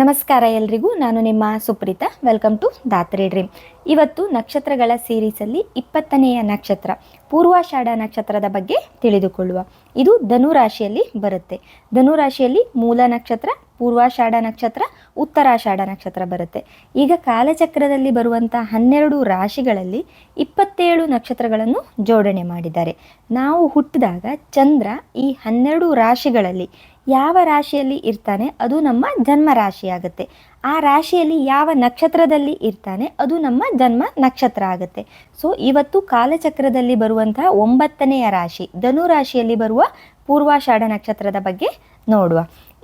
ನಮಸ್ಕಾರ ಎಲ್ರಿಗೂ, ನಾನು ನಿಮ್ಮ Supreetha. Welcome to Dhatri dream ಇವತ್ತು ನಕ್ಷತ್ರಗಳ ಸೀರೀಸಲ್ಲಿ ಇಪ್ಪತ್ತನೆಯ ನಕ್ಷತ್ರ, ಪೂರ್ವಾಷಾಢ ನಕ್ಷತ್ರದ ಬಗ್ಗೆ ತಿಳಿದುಕೊಳ್ಳುವ. ಇದು ಧನು ರಾಶಿಯಲ್ಲಿ ಬರುತ್ತೆ. ಧನು ರಾಶಿಯಲ್ಲಿ ಮೂಲ ನಕ್ಷತ್ರ, ಪೂರ್ವಾಷಾಢ ನಕ್ಷತ್ರ, ಉತ್ತರಾಷಾಢ ನಕ್ಷತ್ರ ಬರುತ್ತೆ. ಈಗ ಕಾಲಚಕ್ರದಲ್ಲಿ ಬರುವಂಥ ಹನ್ನೆರಡು ರಾಶಿಗಳಲ್ಲಿ ಇಪ್ಪತ್ತೇಳು ನಕ್ಷತ್ರಗಳನ್ನು ಜೋಡಣೆ ಮಾಡಿದ್ದಾರೆ. ನಾವು ಹುಟ್ಟಿದಾಗ ಚಂದ್ರ ಈ ಹನ್ನೆರಡು ರಾಶಿಗಳಲ್ಲಿ ಯಾವ ರಾಶಿಯಲ್ಲಿ ಇರ್ತಾನೆ, ಅದು ನಮ್ಮ ಜನ್ಮ ರಾಶಿ ಆಗುತ್ತೆ. ಆ ರಾಶಿಯಲ್ಲಿ ಯಾವ ನಕ್ಷತ್ರದಲ್ಲಿ ಇರ್ತಾನೆ, ಅದು ನಮ್ಮ ಜನ್ಮ ನಕ್ಷತ್ರ ಆಗುತ್ತೆ. ಸೊ ಇವತ್ತು ಕಾಲಚಕ್ರದಲ್ಲಿ ಬರುವಂತಹ ಒಂಬತ್ತನೆಯ ರಾಶಿ, ಧನು ರಾಶಿಯಲ್ಲಿ ಬರುವ ಪೂರ್ವಾಷಾಢ ನಕ್ಷತ್ರದ ಬಗ್ಗೆ ನೋಡುವ.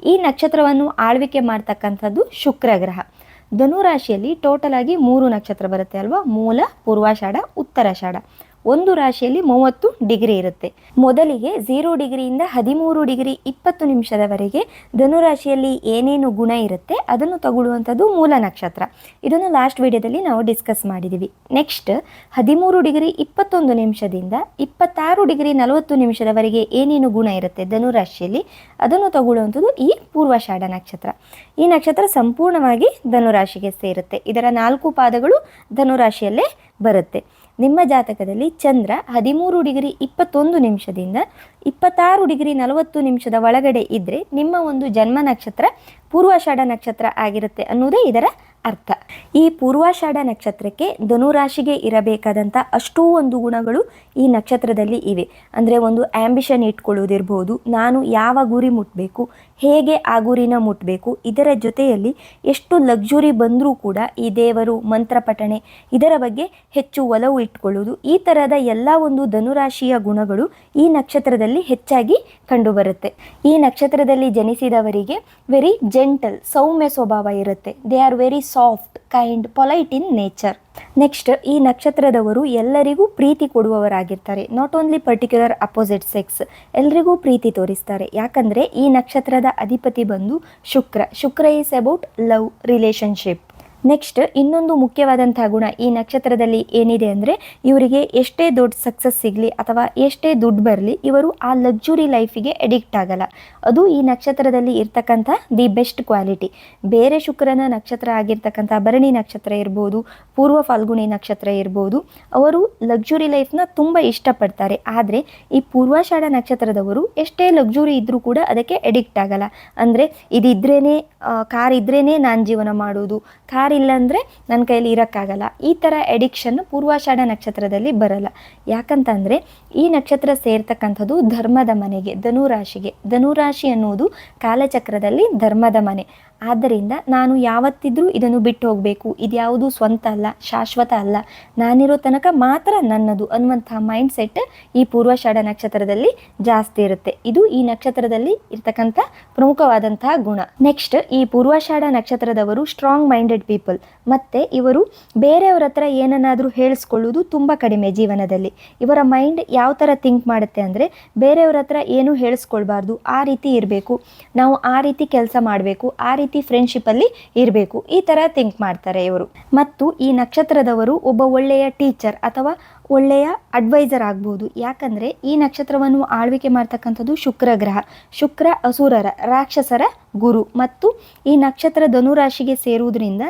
ಈ ನಕ್ಷತ್ರವನ್ನು ಆಳ್ವಿಕೆ ಮಾಡ್ತಕ್ಕಂಥದ್ದು ಶುಕ್ರ ಗ್ರಹ. ಧನು ರಾಶಿಯಲ್ಲಿ ಟೋಟಲ್ ಆಗಿ ಮೂರು ನಕ್ಷತ್ರ ಬರುತ್ತೆ ಅಲ್ವಾ? ಮೂಲ, ಪೂರ್ವಾಷಾಢ, ಉತ್ತರಾಷಾಢ. ಒಂದು ರಾಶಿಯಲ್ಲಿ ಮೂವತ್ತು ಡಿಗ್ರಿ ಇರುತ್ತೆ. ಮೊದಲಿಗೆ ಝೀರೋ ಡಿಗ್ರಿಯಿಂದ ಹದಿಮೂರು ಡಿಗ್ರಿ ಇಪ್ಪತ್ತು ನಿಮಿಷದವರೆಗೆ ಧನುರಾಶಿಯಲ್ಲಿ ಏನೇನು ಗುಣ ಇರುತ್ತೆ ಅದನ್ನು ತಗೊಳ್ಳುವಂಥದ್ದು ಮೂಲ ನಕ್ಷತ್ರ. ಇದನ್ನು ಲಾಸ್ಟ್ ವಿಡಿಯೋದಲ್ಲಿ ನಾವು ಡಿಸ್ಕಸ್ ಮಾಡಿದ್ದೀವಿ ನೆಕ್ಸ್ಟ್ ಹದಿಮೂರು ಡಿಗ್ರಿ ಇಪ್ಪತ್ತೊಂದು ನಿಮಿಷದಿಂದ ಇಪ್ಪತ್ತಾರು ಡಿಗ್ರಿ ನಲವತ್ತು ನಿಮಿಷದವರೆಗೆ ಏನೇನು ಗುಣ ಇರುತ್ತೆ ಧನುರಾಶಿಯಲ್ಲಿ ಅದನ್ನು ತಗೊಳ್ಳುವಂಥದ್ದು ಈ ಪೂರ್ವಷಾಢ ನಕ್ಷತ್ರ. ಈ ನಕ್ಷತ್ರ ಸಂಪೂರ್ಣವಾಗಿ ಧನುರಾಶಿಗೆ ಸೇರುತ್ತೆ. ಇದರ ನಾಲ್ಕು ಪಾದಗಳು ಧನುರಾಶಿಯಲ್ಲೇ ಬರುತ್ತೆ. ನಿಮ್ಮ ಜಾತಕದಲ್ಲಿ ಚಂದ್ರ ಹದಿಮೂರು ಡಿಗ್ರಿ ಇಪ್ಪತ್ತೊಂದು ನಿಮಿಷದಿಂದ ಇಪ್ಪತ್ತಾರು ಡಿಗ್ರಿ ನಲವತ್ತು ನಿಮಿಷದ ಒಳಗಡೆ ಇದ್ದರೆ ನಿಮ್ಮ ಒಂದು ಜನ್ಮ ನಕ್ಷತ್ರ, ಪೂರ್ವಾಷಾಢ ನಕ್ಷತ್ರ ಆಗಿರುತ್ತೆ ಅನ್ನೋದೇ ಇದರ ಅರ್ಥ. ಈ ಪೂರ್ವಾಷಾಢ ನಕ್ಷತ್ರಕ್ಕೆ ಧನುರಾಶಿಗೆ ಇರಬೇಕಾದಂಥ ಅಷ್ಟೂ ಒಂದು ಗುಣಗಳು ಈ ನಕ್ಷತ್ರದಲ್ಲಿ ಇವೆ. ಅಂದರೆ ಒಂದು ಆ್ಯಂಬಿಷನ್ ಇಟ್ಕೊಳ್ಳೋದಿರ್ಬೋದು, ನಾನು ಯಾವ ಗುರಿ ಮುಟ್ಟಬೇಕು ಹೇಗೆ ಆ ಗುರಿನ ಮುಟ್ಟಬೇಕು ಇದರ ಜೊತೆಯಲ್ಲಿ ಎಷ್ಟು ಲಕ್ಸುರಿ ಬಂದರೂ ಕೂಡ ಈ ದೇವರು, ಮಂತ್ರ ಪಠಣೆ, ಇದರ ಬಗ್ಗೆ ಹೆಚ್ಚು ಒಲವು ಇಟ್ಕೊಳ್ಳೋದು, ಈ ಥರದ ಎಲ್ಲ ಒಂದು ಧನುರಾಶಿಯ ಗುಣಗಳು ಈ ನಕ್ಷತ್ರದಲ್ಲಿ ಹೆಚ್ಚಾಗಿ ಕಂಡುಬರುತ್ತೆ. ಈ ನಕ್ಷತ್ರದಲ್ಲಿ ಜನಿಸಿದವರಿಗೆ ವೆರಿ ಜೆಂಟಲ್ ಸೌಮ್ಯ ಸ್ವಭಾವ ಇರುತ್ತೆ. They are very soft, kind, polite in nature. Next, ಈ ನಕ್ಷತ್ರದವರು ಎಲ್ಲರಿಗೂ ಪ್ರೀತಿ ಕೊಡುವವರಾಗಿರ್ತಾರೆ. Not only particular opposite sex ಎಲ್ರಿಗೂ ಪ್ರೀತಿ ತೋರಿಸ್ತಾರೆ. ಯಾಕಂದರೆ ಈ ನಕ್ಷತ್ರದ ಅಧಿಪತಿ ಬಂದು Shukra. Shukra is about love relationship next ಇನ್ನೊಂದು ಮುಖ್ಯವಾದಂತಹ ಗುಣ ಈ ನಕ್ಷತ್ರದಲ್ಲಿ ಏನಿದೆ ಅಂದರೆ, ಇವರಿಗೆ ಎಷ್ಟೇ ದೊಡ್ಡ ಸಕ್ಸಸ್ ಸಿಗಲಿ ಅಥವಾ ಎಷ್ಟೇ ದುಡ್ಡು ಬರಲಿ, ಇವರು ಆ ಲಕ್ಸುರಿ ಲೈಫಿಗೆ ಎಡಿಕ್ಟ್ ಆಗಲ್ಲ. ಅದು ಈ ನಕ್ಷತ್ರದಲ್ಲಿ ಇರ್ತಕ್ಕಂಥ ದಿ ಬೆಸ್ಟ್ ಕ್ವಾಲಿಟಿ ಬೇರೆ ಶುಕ್ರನ ನಕ್ಷತ್ರ ಆಗಿರ್ತಕ್ಕಂಥ ಭರಣಿ ನಕ್ಷತ್ರ ಇರ್ಬೋದು, ಪೂರ್ವ ಫಾಲ್ಗುಣಿ ನಕ್ಷತ್ರ ಇರ್ಬೋದು, ಅವರು ಲಕ್ಸುರಿ ಲೈಫ್ನ ತುಂಬ ಇಷ್ಟಪಡ್ತಾರೆ. ಆದರೆ ಈ ಪೂರ್ವಾಷಾಢ ನಕ್ಷತ್ರದವರು ಎಷ್ಟೇ ಲಕ್ಸುರಿ ಇದ್ದರೂ ಕೂಡ ಅದಕ್ಕೆ ಎಡಿಕ್ಟ್ ಆಗಲ್ಲ. ಅಂದರೆ ಇದಿದ್ರೇ ಕಾರ್ ಇದ್ರೇ ನಾನು ಜೀವನ ಮಾಡೋದು, ಕಾರ್ ಇಲ್ಲ ಅಂದರೆ ನನ್ನ ಕೈಯಲ್ಲಿ ಇರೋಕ್ಕಾಗಲ್ಲ. ಈ ಥರ ಎಡಿಕ್ಷನ್ ಪೂರ್ವಾಷಾಢ ನಕ್ಷತ್ರದಲ್ಲಿ ಬರಲ್ಲ. ಯಾಕಂತಂದರೆ ಈ ನಕ್ಷತ್ರ ಸೇರ್ತಕ್ಕಂಥದ್ದು ಧರ್ಮದ ಮನೆಗೆ, ಧನುರಾಶಿಗೆ. ಧನುರಾಶಿ ಅನ್ನುವುದು ಕಾಲಚಕ್ರದಲ್ಲಿ ಧರ್ಮದ ಮನೆ. ಆದ್ದರಿಂದ ನಾನು ಯಾವತ್ತಿದ್ರೂ ಇದನ್ನು ಬಿಟ್ಟು ಹೋಗಬೇಕು. ಇದ್ಯಾವುದು ಸ್ವಂತ ಅಲ್ಲ, ಶಾಶ್ವತ ಅಲ್ಲ. ನಾನಿರೋ ತನಕ ಮಾತ್ರ ನನ್ನದು ಅನ್ನುವಂತಹ ಮೈಂಡ್ ಸೆಟ್ ಈ ಪೂರ್ವಾಷಾಢ ನಕ್ಷತ್ರದಲ್ಲಿ ಜಾಸ್ತಿ ಇರುತ್ತೆ. ಇದು ಈ ನಕ್ಷತ್ರದಲ್ಲಿ ಇರ್ತಕ್ಕಂಥ ಪ್ರಮುಖವಾದಂತಹ ಗುಣ. ನೆಕ್ಸ್ಟ್ ಈ ಪೂರ್ವಾಷಾಢ ನಕ್ಷತ್ರದವರು ಸ್ಟ್ರಾಂಗ್ ಮೈಂಡೆಡ್ ಪೀಪಲ್ ಮತ್ತೆ ಇವರು ಬೇರೆಯವರ ಹತ್ರ ಏನನ್ನಾದರೂ ಹೇಳಿಸ್ಕೊಳ್ಳೋದು ತುಂಬ ಕಡಿಮೆ ಜೀವನದಲ್ಲಿ. ಇವರ ಮೈಂಡ್ ಯಾವ ಥರ ಥಿಂಕ್ ಮಾಡುತ್ತೆ ಅಂದರೆ ಬೇರೆಯವ್ರ ಹತ್ರ ಏನು ಹೇಳಿಸ್ಕೊಳ್ಬಾರ್ದು, ಆ ರೀತಿ ಇರಬೇಕು. ನಾವು ಆ ರೀತಿ ಕೆಲಸ ಮಾಡಬೇಕು, ಆ ಫ್ರೆಂಡ್ಶಿಪ್ಪಲ್ಲಿ ಇರಬೇಕು. ಈ ತರ ಥಿಂಕ್ ಮಾಡ್ತಾರೆ ಇವರು. ಮತ್ತು ಈ ನಕ್ಷತ್ರದವರು ಒಬ್ಬ ಒಳ್ಳೆಯ ಟೀಚರ್ ಅಥವಾ ಒಳ್ಳೆಯ ಅಡ್ವೈಸರ್ ಆಗ್ಬೋದು. ಯಾಕಂದ್ರೆ ಈ ನಕ್ಷತ್ರವನ್ನು ಆಳ್ವಿಕೆ ಮಾಡ್ತಕ್ಕಂಥದ್ದು ಶುಕ್ರ ಗ್ರಹ. ಶುಕ್ರ, ಅಸುರರ, ರಾಕ್ಷಸರ ಗುರು. ಮತ್ತು ಈ ನಕ್ಷತ್ರ ಧನುರಾಶಿಗೆ ಸೇರುವುದರಿಂದ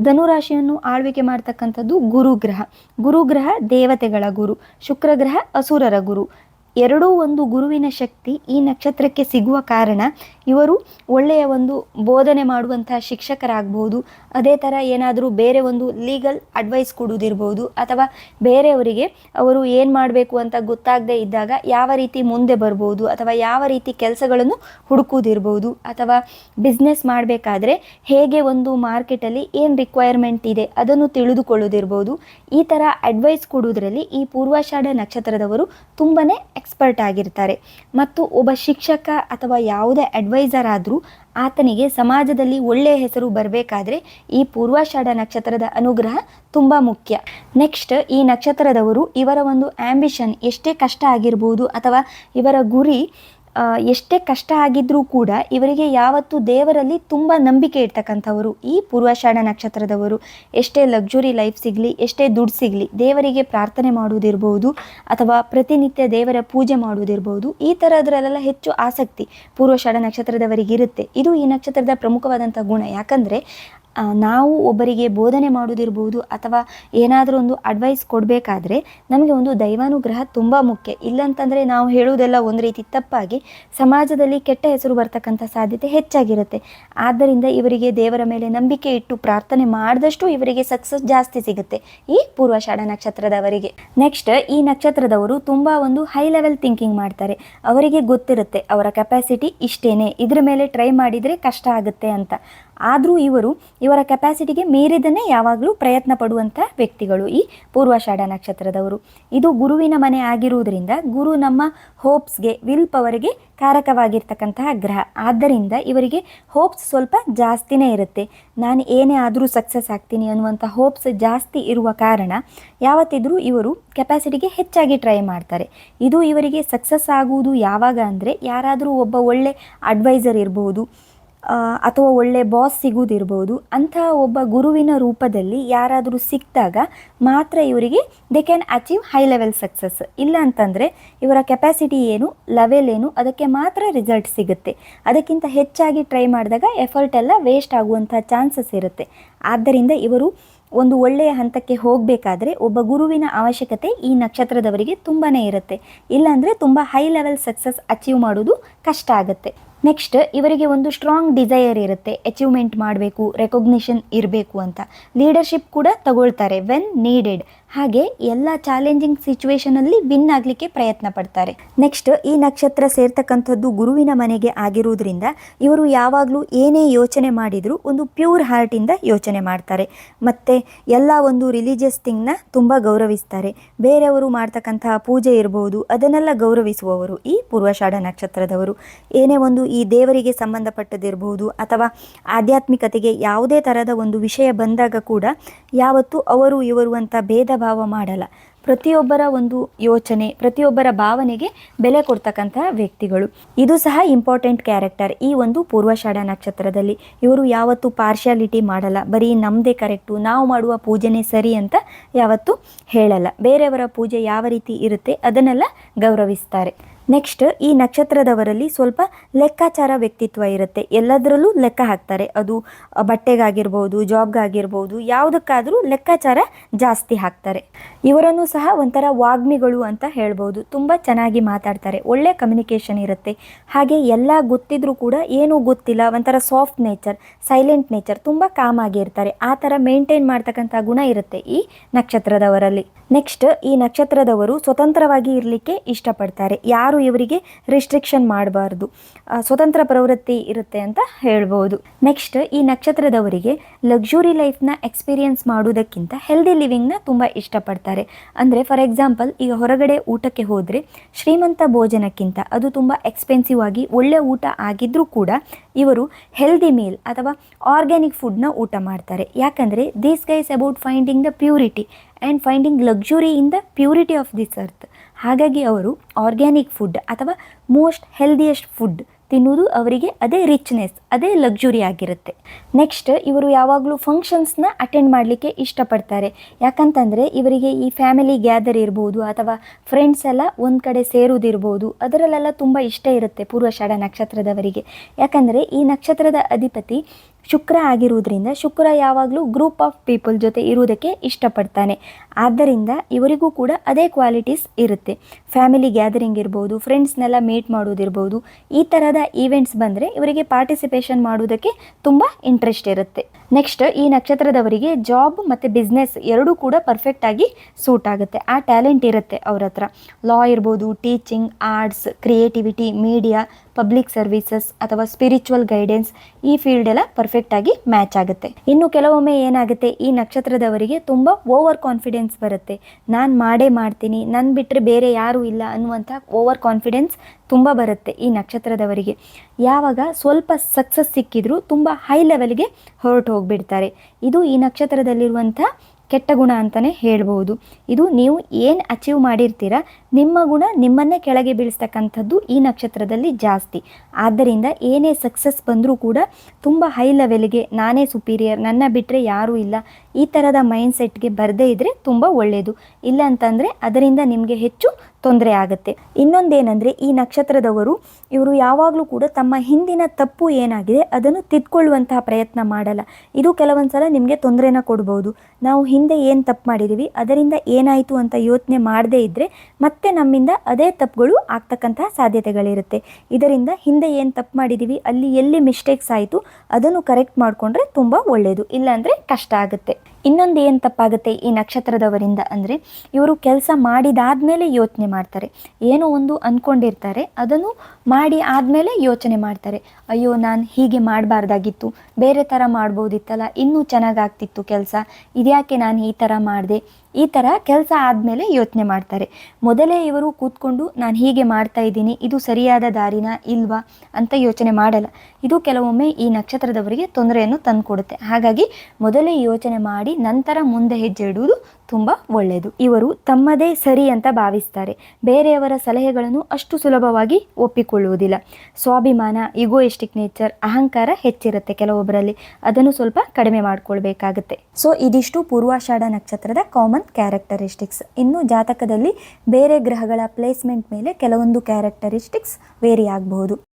ಧನುರಾಶಿಯನ್ನು ಆಳ್ವಿಕೆ ಮಾಡ್ತಕ್ಕಂಥದ್ದು ಗುರುಗ್ರಹ. ಗುರುಗ್ರಹ ದೇವತೆಗಳ ಗುರು. ಶುಕ್ರ ಗ್ರಹ ಅಸುರರ ಗುರು. ಎರಡೂ ಒಂದು ಗುರುವಿನ ಶಕ್ತಿ ಈ ನಕ್ಷತ್ರಕ್ಕೆ ಸಿಗುವ ಕಾರಣ ಇವರು ಒಳ್ಳೆಯ ಒಂದು ಬೋಧನೆ ಮಾಡುವಂತಹ ಶಿಕ್ಷಕರಾಗ್ಬೋದು ಅದೇ ಥರ ಏನಾದರೂ ಬೇರೆ ಒಂದು ಲೀಗಲ್ ಅಡ್ವೈಸ್ ಕೊಡುವುದಿರ್ಬೋದು ಅಥವಾ ಬೇರೆಯವರಿಗೆ ಅವರು ಏನು ಮಾಡಬೇಕು ಅಂತ ಗೊತ್ತಾಗದೇ ಇದ್ದಾಗ ಯಾವ ರೀತಿ ಮುಂದೆ ಬರ್ಬೋದು ಅಥವಾ ಯಾವ ರೀತಿ ಕೆಲಸಗಳನ್ನು ಹುಡುಕುವುದಿರ್ಬೋದು ಅಥವಾ ಬಿಸ್ನೆಸ್ ಮಾಡಬೇಕಾದ್ರೆ ಹೇಗೆ ಒಂದು ಮಾರ್ಕೆಟಲ್ಲಿ ಏನು ರಿಕ್ವೈರ್ಮೆಂಟ್ ಇದೆ ಅದನ್ನು ತಿಳಿದುಕೊಳ್ಳೋದಿರ್ಬೋದು ಈ ಥರ ಅಡ್ವೈಸ್ ಕೊಡುವುದರಲ್ಲಿ ಈ ಪೂರ್ವಾಷಾಢ ನಕ್ಷತ್ರದವರು ತುಂಬಾ ಎಕ್ಸ್ಪರ್ಟ್ ಆಗಿರ್ತಾರೆ. ಮತ್ತು ಒಬ್ಬ ಶಿಕ್ಷಕ ಅಥವಾ ಯಾವುದೇ ಅಡ್ವೈಸರ್ ಆದರೂ ಆತನಿಗೆ ಸಮಾಜದಲ್ಲಿ ಒಳ್ಳೆಯ ಹೆಸರು ಬರಬೇಕಾದ್ರೆ ಈ ಪೂರ್ವಾಷಾಢ ನಕ್ಷತ್ರದ ಅನುಗ್ರಹ ತುಂಬ ಮುಖ್ಯ. ನೆಕ್ಸ್ಟ್, ಈ ನಕ್ಷತ್ರದವರು ಇವರ ಒಂದು ಆ್ಯಂಬಿಷನ್ ಎಷ್ಟೇ ಕಷ್ಟ ಆಗಿರ್ಬೋದು ಅಥವಾ ಇವರ ಗುರಿ ಎಷ್ಟೇ ಕಷ್ಟ ಆಗಿದ್ರೂ ಕೂಡ ಇವರಿಗೆ ಯಾವತ್ತೂ ದೇವರಲ್ಲಿ ತುಂಬ ನಂಬಿಕೆ ಇರ್ತಕ್ಕಂಥವರು, ಈ ಪೂರ್ವಾಷಾಢ ನಕ್ಷತ್ರದವರು. ಎಷ್ಟೇ ಲಕ್ಸುರಿ ಲೈಫ್ ಸಿಗಲಿ, ಎಷ್ಟೇ ದುಡ್ಡು ಸಿಗಲಿ, ದೇವರಿಗೆ ಪ್ರಾರ್ಥನೆ ಮಾಡುವುದಿರ್ಬೋದು ಅಥವಾ ಪ್ರತಿನಿತ್ಯ ದೇವರ ಪೂಜೆ ಮಾಡುವುದಿರ್ಬೋದು, ಈ ಥರದ್ರಲ್ಲೆಲ್ಲ ಹೆಚ್ಚು ಆಸಕ್ತಿ ಪೂರ್ವಾಷಾಢ ನಕ್ಷತ್ರದವರಿಗಿರುತ್ತೆ. ಇದು ಈ ನಕ್ಷತ್ರದ ಪ್ರಮುಖವಾದಂಥ ಗುಣ. ಯಾಕಂದರೆ ನಾವು ಒಬ್ಬರಿಗೆ ಬೋಧನೆ ಮಾಡೋದಿರ್ಬೋದು ಅಥವಾ ಏನಾದರೂ ಒಂದು ಅಡ್ವೈಸ್ ಕೊಡಬೇಕಾದ್ರೆ ನಮಗೆ ಒಂದು ದೈವಾನುಗ್ರಹ ತುಂಬ ಮುಖ್ಯ. ಇಲ್ಲಂತಂದರೆ ನಾವು ಹೇಳುವುದೆಲ್ಲ ಒಂದು ರೀತಿ ತಪ್ಪಾಗಿ ಸಮಾಜದಲ್ಲಿ ಕೆಟ್ಟ ಹೆಸರು ಬರ್ತಕ್ಕಂಥ ಸಾಧ್ಯತೆ ಹೆಚ್ಚಾಗಿರುತ್ತೆ. ಆದ್ದರಿಂದ ಇವರಿಗೆ ದೇವರ ಮೇಲೆ ನಂಬಿಕೆ ಇಟ್ಟು ಪ್ರಾರ್ಥನೆ ಮಾಡಿದಷ್ಟು ಇವರಿಗೆ ಸಕ್ಸಸ್ ಜಾಸ್ತಿ ಸಿಗುತ್ತೆ ಈ ಪೂರ್ವಶಾಢ ನಕ್ಷತ್ರದವರಿಗೆ. ನೆಕ್ಸ್ಟ್ ಈ ನಕ್ಷತ್ರದವರು ತುಂಬ ಒಂದು ಹೈ ಲೆವೆಲ್ ಥಿಂಕಿಂಗ್ ಮಾಡ್ತಾರೆ. ಅವರಿಗೆ ಗೊತ್ತಿರುತ್ತೆ, ಅವರ ಕೆಪಾಸಿಟಿ ಇಷ್ಟೇನೆ. ಇದ್ರ ಮೇಲೆ ಟ್ರೈ ಮಾಡಿದರೆ ಕಷ್ಟ ಆಗುತ್ತೆ ಅಂತ. ಆದರೂ ಇವರು ಇವರ ಕೆಪಾಸಿಟಿಗೆ ಮೀರಿದನ್ನೇ ಯಾವಾಗಲೂ ಪ್ರಯತ್ನ ಪಡುವಂಥ ವ್ಯಕ್ತಿಗಳು ಈ ಪೂರ್ವಾಷಾಢ ನಕ್ಷತ್ರದವರು. ಇದು ಗುರುವಿನ ಮನೆ ಆಗಿರುವುದರಿಂದ ಗುರು ನಮ್ಮ ಹೋಪ್ಸ್ಗೆ ವಿಲ್ ಪವರ್ಗೆ ಕಾರಕವಾಗಿರ್ತಕ್ಕಂತಹ ಗ್ರಹ. ಆದ್ದರಿಂದ ಇವರಿಗೆ ಹೋಪ್ಸ್ ಸ್ವಲ್ಪ ಜಾಸ್ತಿನೇ ಇರುತ್ತೆ. ನಾನು ಏನೇ ಆದರೂ ಸಕ್ಸಸ್ ಆಗ್ತೀನಿ ಅನ್ನುವಂಥ ಹೋಪ್ಸ್ ಜಾಸ್ತಿ ಇರುವ ಕಾರಣ ಯಾವತ್ತಿದ್ರೂ ಇವರು ಕೆಪಾಸಿಟಿಗೆ ಹೆಚ್ಚಾಗಿ ಟ್ರೈ ಮಾಡ್ತಾರೆ. ಇದು ಇವರಿಗೆ ಸಕ್ಸಸ್ ಆಗುವುದು ಯಾವಾಗ ಅಂದರೆ ಯಾರಾದರೂ ಒಬ್ಬ ಒಳ್ಳೆ ಅಡ್ವೈಸರ್ ಇರ್ಬೋದು. ಆ, ಅಥವಾ ಒಳ್ಳೆ ಬಾಸ್ ಸಿಗುವುದಿರ್ಬೋದು ಅಂತಹ ಒಬ್ಬ ಗುರುವಿನ ರೂಪದಲ್ಲಿ ಯಾರಾದರೂ ಸಿಕ್ಕಿದಾಗ ಮಾತ್ರ ಇವರಿಗೆ they can achieve high level success ಇಲ್ಲ ಅಂತಂದರೆ ಇವರ ಕೆಪಾಸಿಟಿ ಏನು ಲೆವೆಲ್ ಏನು, ಅದಕ್ಕೆ ಮಾತ್ರ ರಿಸಲ್ಟ್ ಸಿಗುತ್ತೆ. ಅದಕ್ಕಿಂತ ಹೆಚ್ಚಾಗಿ ಟ್ರೈ ಮಾಡಿದಾಗ ಎಫರ್ಟ್ ಎಲ್ಲ ವೇಸ್ಟ್ ಆಗುವಂಥ ಚಾನ್ಸಸ್ ಇರುತ್ತೆ. ಆದ್ದರಿಂದ ಇವರು ಒಂದು ಒಳ್ಳೆಯ ಹಂತಕ್ಕೆ ಹೋಗಬೇಕಾದ್ರೆ ಒಬ್ಬ ಗುರುವಿನ ಅವಶ್ಯಕತೆ ಈ ನಕ್ಷತ್ರದವರಿಗೆ ತುಂಬಾ ಇರುತ್ತೆ. ಇಲ್ಲಾಂದರೆ ತುಂಬ ಹೈ ಲೆವೆಲ್ ಸಕ್ಸಸ್ ಅಚೀವ್ ಮಾಡೋದು ಕಷ್ಟ ಆಗುತ್ತೆ. ನೆಕ್ಸ್ಟ್ ಇವರಿಗೆ ಒಂದು ಸ್ಟ್ರಾಂಗ್ ಡಿಸೈರ್ ಇರುತ್ತೆ ಅಚೀವ್ಮೆಂಟ್ ಮಾಡಬೇಕು ರೆಕಗ್ನಿಷನ್ ಇರಬೇಕು ಅಂತ. ಲೀಡರ್ಶಿಪ್ ಕೂಡ ತಗೊಳ್ತಾರೆ ವೆನ್ ನೀಡೆಡ್ ಹಾಗೆ ಎಲ್ಲ ಚಾಲೆಂಜಿಂಗ್ ಸಿಚುವೇಶನಲ್ಲಿ ವಿನ್ ಆಗಲಿಕ್ಕೆ ಪ್ರಯತ್ನ ಪಡ್ತಾರೆ. ನೆಕ್ಸ್ಟ್ ಈ ನಕ್ಷತ್ರ ಸೇರ್ತಕ್ಕಂಥದ್ದು ಗುರುವಿನ ಮನೆಗೆ ಆಗಿರುವುದರಿಂದ ಇವರು ಯಾವಾಗಲೂ ಏನೇ ಯೋಚನೆ ಮಾಡಿದರೂ ಒಂದು ಪ್ಯೂರ್ ಹಾರ್ಟಿಂದ ಯೋಚನೆ ಮಾಡ್ತಾರೆ. ಮತ್ತು ಎಲ್ಲ ಒಂದು ರಿಲಿಜಿಯಸ್ ಥಿಂಗ್ನ ತುಂಬ ಗೌರವಿಸ್ತಾರೆ. ಬೇರೆಯವರು ಮಾಡ್ತಕ್ಕಂತಹ ಪೂಜೆ ಇರಬಹುದು ಅದನ್ನೆಲ್ಲ ಗೌರವಿಸುವವರು ಈ ಪೂರ್ವಷಾಢ ನಕ್ಷತ್ರದವರು. ಏನೇ ಒಂದು ಈ ದೇವರಿಗೆ ಸಂಬಂಧಪಟ್ಟದಿರಬಹುದು ಅಥವಾ ಆಧ್ಯಾತ್ಮಿಕತೆಗೆ ಯಾವುದೇ ಥರದ ಒಂದು ವಿಷಯ ಬಂದಾಗ ಕೂಡ ಯಾವತ್ತೂ ಅವರು ಇವರು ಅಂತ ಭೇದ ಭಾವ ಮಾಡಲ್ಲ. ಪ್ರತಿಯೊಬ್ಬರ ಒಂದು ಯೋಚನೆ, ಪ್ರತಿಯೊಬ್ಬರ ಭಾವನೆಗೆ ಬೆಲೆ ಕೊಡ್ತಕ್ಕಂತಹ ವ್ಯಕ್ತಿಗಳು. ಇದು ಸಹ ಇಂಪಾರ್ಟೆಂಟ್ ಕ್ಯಾರೆಕ್ಟರ್ ಈ ಒಂದು ಪೂರ್ವಷಾಢ ನಕ್ಷತ್ರದಲ್ಲಿ. ಇವರು ಯಾವತ್ತೂ ಪಾರ್ಶಾಲಿಟಿ ಮಾಡಲ್ಲ. ಬರೀ ನಮ್ಮದೇ ಕರೆಕ್ಟು ನಾವು ಮಾಡುವ ಪೂಜೆನೆ ಸರಿ ಅಂತ ಯಾವತ್ತೂ ಹೇಳಲ್ಲ. ಬೇರೆಯವರ ಪೂಜೆ ಯಾವ ರೀತಿ ಇರುತ್ತೆ ಅದನ್ನೆಲ್ಲ ಗೌರವಿಸ್ತಾರೆ. ನೆಕ್ಸ್ಟ್ ಈ ನಕ್ಷತ್ರದವರಲ್ಲಿ ಸ್ವಲ್ಪ ಲೆಕ್ಕಾಚಾರ ವ್ಯಕ್ತಿತ್ವ ಇರುತ್ತೆ. ಎಲ್ಲದರಲ್ಲೂ ಲೆಕ್ಕ ಹಾಕ್ತಾರೆ. ಅದು ಬಟ್ಟೆಗಾಗಿರ್ಬೋದು, ಜಾಬ್ಗಾಗಿರ್ಬೋದು, ಯಾವುದಕ್ಕಾದರೂ ಲೆಕ್ಕಾಚಾರ ಜಾಸ್ತಿ ಹಾಕ್ತಾರೆ. ಇವರನ್ನು ಸಹ ಒಂಥರ ವಾಗ್ಮಿಗಳು ಅಂತ ಹೇಳ್ಬೋದು. ತುಂಬ ಚೆನ್ನಾಗಿ ಮಾತಾಡ್ತಾರೆ. ಒಳ್ಳೆ ಕಮ್ಯುನಿಕೇಷನ್ ಇರುತ್ತೆ. ಹಾಗೆ ಎಲ್ಲ ಗೊತ್ತಿದ್ರೂ ಕೂಡ ಏನೂ ಗೊತ್ತಿಲ್ಲ. ಒಂಥರ ಸಾಫ್ಟ್ ನೇಚರ್ ಸೈಲೆಂಟ್ ನೇಚರ್ ತುಂಬ ಕಾಮ್ ಆಗಿರ್ತಾರೆ ಆ ಥರ ಮೇಂಟೈನ್ ಮಾಡ್ತಕ್ಕಂಥ ಗುಣ ಇರುತ್ತೆ ಈ ನಕ್ಷತ್ರದವರಲ್ಲಿ. ನೆಕ್ಸ್ಟ್ ಈ ನಕ್ಷತ್ರದವರು ಸ್ವತಂತ್ರವಾಗಿ ಇರಲಿಕ್ಕೆ ಇಷ್ಟಪಡ್ತಾರೆ. ಯಾರು ಇವರಿಗೆ ರಿಸ್ಟ್ರಿಕ್ಷನ್ ಮಾಡಬಾರ್ದು. ಸ್ವತಂತ್ರ ಪ್ರವೃತ್ತಿ ಇರುತ್ತೆ ಅಂತ ಹೇಳ್ಬೋದು. ನೆಕ್ಸ್ಟ್ ಈ ನಕ್ಷತ್ರದವರಿಗೆ ಲಕ್ಸುರಿ ಲೈಫ್ನ ಎಕ್ಸ್ಪೀರಿಯನ್ಸ್ ಮಾಡೋದಕ್ಕಿಂತ ಹೆಲ್ದಿ ಲಿವಿಂಗ್ನ ತುಂಬ ಇಷ್ಟಪಡ್ತಾರೆ. ಅಂದರೆ ಫಾರ್ ಎಕ್ಸಾಂಪಲ್ ಈಗ ಹೊರಗಡೆ ಊಟಕ್ಕೆ ಹೋದರೆ ಶ್ರೀಮಂತ ಭೋಜನಕ್ಕಿಂತ ಅದು ತುಂಬ ಎಕ್ಸ್ಪೆನ್ಸಿವ್ ಆಗಿ ಒಳ್ಳೆ ಊಟ ಆಗಿದ್ರೂ ಕೂಡ ಇವರು ಹೆಲ್ದಿ ಮೀಲ್ ಅಥವಾ ಆರ್ಗ್ಯಾನಿಕ್ ಫುಡ್ನ ಊಟ ಮಾಡ್ತಾರೆ. ಯಾಕಂದರೆ these guys about finding the purity and finding luxury in the purity of this earth ಹಾಗಾಗಿ ಅವರು ಆರ್ಗ್ಯಾನಿಕ್ ಫುಡ್ ಅಥವಾ ಮೋಸ್ಟ್ ಹೆಲ್ದಿಯೆಸ್ಟ್ ಫುಡ್ ತಿನ್ನುವುದು ಅವರಿಗೆ ಅದೇ ರಿಚ್ನೆಸ್ ಅದೇ ಲಕ್ಸುರಿ ಆಗಿರುತ್ತೆ. ನೆಕ್ಸ್ಟ್ ಇವರು ಯಾವಾಗಲೂ ಫಂಕ್ಷನ್ಸ್ನ ಅಟೆಂಡ್ ಮಾಡಲಿಕ್ಕೆ ಇಷ್ಟಪಡ್ತಾರೆ. ಯಾಕಂತಂದರೆ ಇವರಿಗೆ ಈ ಫ್ಯಾಮಿಲಿ ಗ್ಯಾದರ್ ಇರ್ಬೋದು ಅಥವಾ ಫ್ರೆಂಡ್ಸ್ ಎಲ್ಲ ಒಂದು ಕಡೆ ಸೇರೋದಿರ್ಬೋದು. ಅದರಲ್ಲೆಲ್ಲ ತುಂಬ ಇಷ್ಟ ಇರುತ್ತೆ ಪೂರ್ವಷಾಢ ನಕ್ಷತ್ರದವರಿಗೆ. ಯಾಕಂದರೆ ಈ ನಕ್ಷತ್ರದ ಅಧಿಪತಿ ಶುಕ್ರ ಆಗಿರುವುದರಿಂದ ಶುಕ್ರ ಯಾವಾಗಲೂ ಗ್ರೂಪ್ ಆಫ್ ಪೀಪಲ್ ಜೊತೆ ಇರುವುದಕ್ಕೆ ಇಷ್ಟಪಡ್ತಾನೆ. ಆದ್ದರಿಂದ ಇವರಿಗೂ ಕೂಡ ಅದೇ ಕ್ವಾಲಿಟೀಸ್ ಇರುತ್ತೆ. ಫ್ಯಾಮಿಲಿ ಗ್ಯಾದರಿಂಗ್ ಇರ್ಬೋದು ಫ್ರೆಂಡ್ಸ್ನೆಲ್ಲ ಮೀಟ್ ಮಾಡೋದಿರ್ಬೋದು ಈ ಥರದ ಈವೆಂಟ್ಸ್ ಬಂದರೆ ಇವರಿಗೆ ಪಾರ್ಟಿಸಿಪೇಷನ್ ಮಾಡುವುದಕ್ಕೆ ತುಂಬ ಇಂಟ್ರೆಸ್ಟ್ ಇರುತ್ತೆ. ನೆಕ್ಸ್ಟ್ ಈ ನಕ್ಷತ್ರದವರಿಗೆ ಜಾಬ್ ಮತ್ತು ಬಿಸ್ನೆಸ್ ಎರಡೂ ಕೂಡ ಪರ್ಫೆಕ್ಟಾಗಿ ಸೂಟ್ ಆಗುತ್ತೆ. ಆ ಟ್ಯಾಲೆಂಟ್ ಇರುತ್ತೆ ಅವ್ರ ಹತ್ರ. ಲಾ ಇರ್ಬೋದು teaching arts creativity media public services ಅಥವಾ ಸ್ಪಿರಿಚುವಲ್ ಗೈಡೆನ್ಸ್ ಈ ಫೀಲ್ಡ್ ಎಲ್ಲ ಪರ್ಫೆಕ್ಟಾಗಿ ಮ್ಯಾಚ್ ಆಗುತ್ತೆ. ಇನ್ನು ಕೆಲವೊಮ್ಮೆ ಏನಾಗುತ್ತೆ, ಈ ನಕ್ಷತ್ರದವರಿಗೆ ತುಂಬ ಓವರ್ ಕಾನ್ಫಿಡೆನ್ಸ್ ಬರುತ್ತೆ. ನಾನು ಮಾಡೇ ಮಾಡ್ತೀನಿ ನನ್ನ ಬಿಟ್ಟರೆ ಬೇರೆ ಯಾರೂ ಇಲ್ಲ ಅನ್ನುವಂಥ ಓವರ್ ಕಾನ್ಫಿಡೆನ್ಸ್ ತುಂಬ ಬರುತ್ತೆ ಈ ನಕ್ಷತ್ರದವರಿಗೆ. ಯಾವಾಗ ಸ್ವಲ್ಪ ಸಕ್ಸಸ್ ಸಿಕ್ಕಿದ್ರು ತುಂಬ ಹೈ ಲೆವೆಲ್ಗೆ ಹೊರಟು ಹೋಗಿಬಿಡ್ತಾರೆ. ಇದು ಈ ನಕ್ಷತ್ರದಲ್ಲಿರುವಂಥ ಕೆಟ್ಟ ಗುಣ ಅಂತಲೇ ಹೇಳ್ಬೋದು. ಇದು ನೀವು ಏನು ಅಚೀವ್ ಮಾಡಿರ್ತೀರ ನಿಮ್ಮ ಗುಣ ನಿಮ್ಮನ್ನೇ ಕೆಳಗೆ ಬೀಳಿಸ್ತಕ್ಕಂಥದ್ದು ಈ ನಕ್ಷತ್ರದಲ್ಲಿ ಜಾಸ್ತಿ. ಆದ್ದರಿಂದ ಏನೇ ಸಕ್ಸಸ್ ಬಂದರೂ ಕೂಡ ತುಂಬ ಹೈ ಲೆವೆಲ್ಗೆ ನಾನೇ ಸುಪೀರಿಯರ್ ನನ್ನ ಬಿಟ್ಟರೆ ಯಾರೂ ಇಲ್ಲ. ಈ ಥರದ ಮೈಂಡ್ ಸೆಟ್ಗೆ ಬರದೇ ಇದ್ದರೆ ತುಂಬ ಒಳ್ಳೆಯದು ಇಲ್ಲ ಅಂತಂದರೆ ಅದರಿಂದ ನಿಮಗೆ ಹೆಚ್ಚು ತೊಂದರೆ ಆಗುತ್ತೆ. ಇನ್ನೊಂದೇನೆಂದರೆ ಈ ನಕ್ಷತ್ರದವರು ಇವರು ಯಾವಾಗಲೂ ಕೂಡ ತಮ್ಮ ಹಿಂದಿನ ತಪ್ಪು ಏನಾಗಿದೆ ಅದನ್ನು ತಿದ್ಕೊಳ್ಳುವಂತಹ ಪ್ರಯತ್ನ ಮಾಡಲ್ಲ. ಇದು ಕೆಲವೊಂದು ಸಲ ನಿಮಗೆ ತೊಂದರೆನ ಕೊಡ್ಬೋದು. ನಾವು ಹಿಂದೆ ಏನು ತಪ್ಪು ಮಾಡಿದ್ದೀವಿ ಅದರಿಂದ ಏನಾಯಿತು ಅಂತ ಯೋಚನೆ ಮಾಡದೇ ಇದ್ದರೆ ಮತ್ತೆ ನಮ್ಮಿಂದ ಅದೇ ತಪ್ಪುಗಳು ಆಗ್ತಕ್ಕಂತಹ ಸಾಧ್ಯತೆಗಳಿರುತ್ತೆ. ಇದರಿಂದ ಹಿಂದೆ ಏನು ತಪ್ಪು ಮಾಡಿದ್ದೀವಿ ಅಲ್ಲಿ ಎಲ್ಲಿ ಮಿಸ್ಟೇಕ್ಸ್ ಆಯಿತು, ಅದನ್ನು ಕರೆಕ್ಟ್ ಮಾಡಿಕೊಂಡ್ರೆ ತುಂಬ ಒಳ್ಳೆಯದು ಇಲ್ಲಾಂದರೆ ಕಷ್ಟ ಆಗುತ್ತೆ. ಇನ್ನೊಂದು ಏನು ತಪ್ಪಾಗುತ್ತೆ ಈ ನಕ್ಷತ್ರದವರಿಂದ ಅಂದರೆ, ಇವರು ಕೆಲಸ ಮಾಡಿದಾದ್ಮೇಲೆ ಯೋಚನೆ ಮಾಡ್ತಾರೆ. ಏನೋ ಒಂದು ಅಂದ್ಕೊಂಡಿರ್ತಾರೆ ಅದನ್ನು ಮಾಡಿ ಆದಮೇಲೆ ಯೋಚನೆ ಮಾಡ್ತಾರೆ. ಅಯ್ಯೋ, ನಾನು ಹೀಗೆ ಮಾಡಬಾರ್ದಾಗಿತ್ತು, ಬೇರೆ ಥರ ಮಾಡ್ಬೋದಿತ್ತಲ್ಲ, ಇನ್ನೂ ಚೆನ್ನಾಗಾಗ್ತಿತ್ತು ಕೆಲಸ, ಇದ್ಯಾಕೆ ನಾನು ಈ ಥರ ಮಾಡಿದೆ? ಈ ಥರ ಕೆಲಸ ಆದಮೇಲೆ ಯೋಚನೆ ಮಾಡ್ತಾರೆ. ಮೊದಲೇ ಇವರು ಕೂತ್ಕೊಂಡು, ನಾನು ಹೀಗೆ ಮಾಡ್ತಾ ಇದ್ದೀನಿ, ಇದು ಸರಿಯಾದ ದಾರಿನ, ಇಲ್ವಾ? ಅಂತ ಯೋಚನೆ ಮಾಡಲ್ಲ. ಇದು ಕೆಲವೊಮ್ಮೆ ಈ ನಕ್ಷತ್ರದವರಿಗೆ ತೊಂದರೆಯನ್ನು ತಂದುಕೊಡುತ್ತೆ. ಹಾಗಾಗಿ ಮೊದಲೇ ಯೋಚನೆ ಮಾಡಿ, ನಂತರ ಮುಂದೆ ಹೆಜ್ಜೆ ಇಡುವುದು ತುಂಬ ಒಳ್ಳೆಯದು. ಇವರು ತಮ್ಮದೇ ಸರಿ ಅಂತ ಭಾವಿಸ್ತಾರೆ. ಬೇರೆಯವರ ಸಲಹೆಗಳನ್ನು ಅಷ್ಟು ಸುಲಭವಾಗಿ ಒಪ್ಪಿಕೊಳ್ಳುವುದಿಲ್ಲ. ಸ್ವಾಭಿಮಾನ ಇಗೋಯಿಸ್ಟಿಕ್ ನೇಚರ್ ಅಹಂಕಾರ ಹೆಚ್ಚಿರುತ್ತೆ ಕೆಲವೊಬ್ಬರಲ್ಲಿ. ಅದನ್ನು ಸ್ವಲ್ಪ ಕಡಿಮೆ ಮಾಡಿಕೊಳ್ಬೇಕಾಗುತ್ತೆ. ಸೊ ಇದಿಷ್ಟು ಪೂರ್ವಾಷಾಢ ನಕ್ಷತ್ರದ ಕಾಮನ್ ಕ್ಯಾರೆಕ್ಟರಿಸ್ಟಿಕ್ಸ್ ಇನ್ನು ಜಾತಕದಲ್ಲಿ ಬೇರೆ ಗ್ರಹಗಳ ಪ್ಲೇಸ್ಮೆಂಟ್ ಮೇಲೆ ಕೆಲವೊಂದು ಕ್ಯಾರೆಕ್ಟರಿಸ್ಟಿಕ್ಸ್ ವೇರಿ ಆಗಬಹುದು.